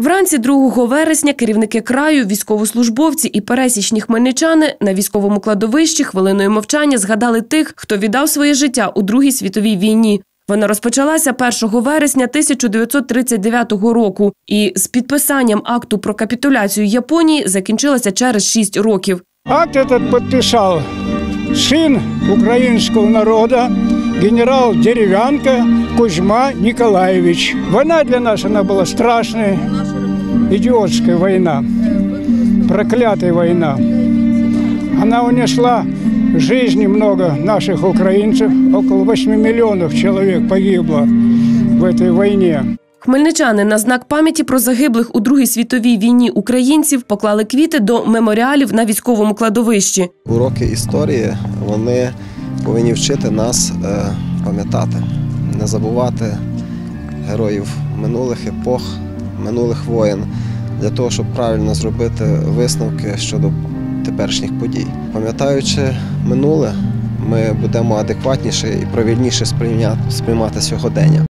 Вранці 2 вересня керівники краю, військовослужбовці і пересічні хмельничани на військовому кладовищі хвилиною мовчання згадали тих, хто віддав своє життя у Другій світовій війні. Вона розпочалася 1 вересня 1939 року і з підписанням акту про капітуляцію Японії закінчилася через 6 років. Акт этот подписал сын украинского народа, генерал Деревянко Кузьма Николаевич. Война для нас она была страшная, идиотская война, проклятая война. Она унесла жизни много наших украинцев, около 8 миллионов человек погибло в этой войне. Хмельничани на знак пам'яті про загиблих у Другій світовій війні українців поклали квіти до меморіалів на військовому кладовищі. Уроки історії вони повинні вчити нас е, пам'ятати, не забувати героїв минулих епох, минулих воєн, для того, щоб правильно зробити висновки щодо теперішніх подій. Пам'ятаючи минуле, ми будемо адекватніше і правильніше сприймати сьогодення.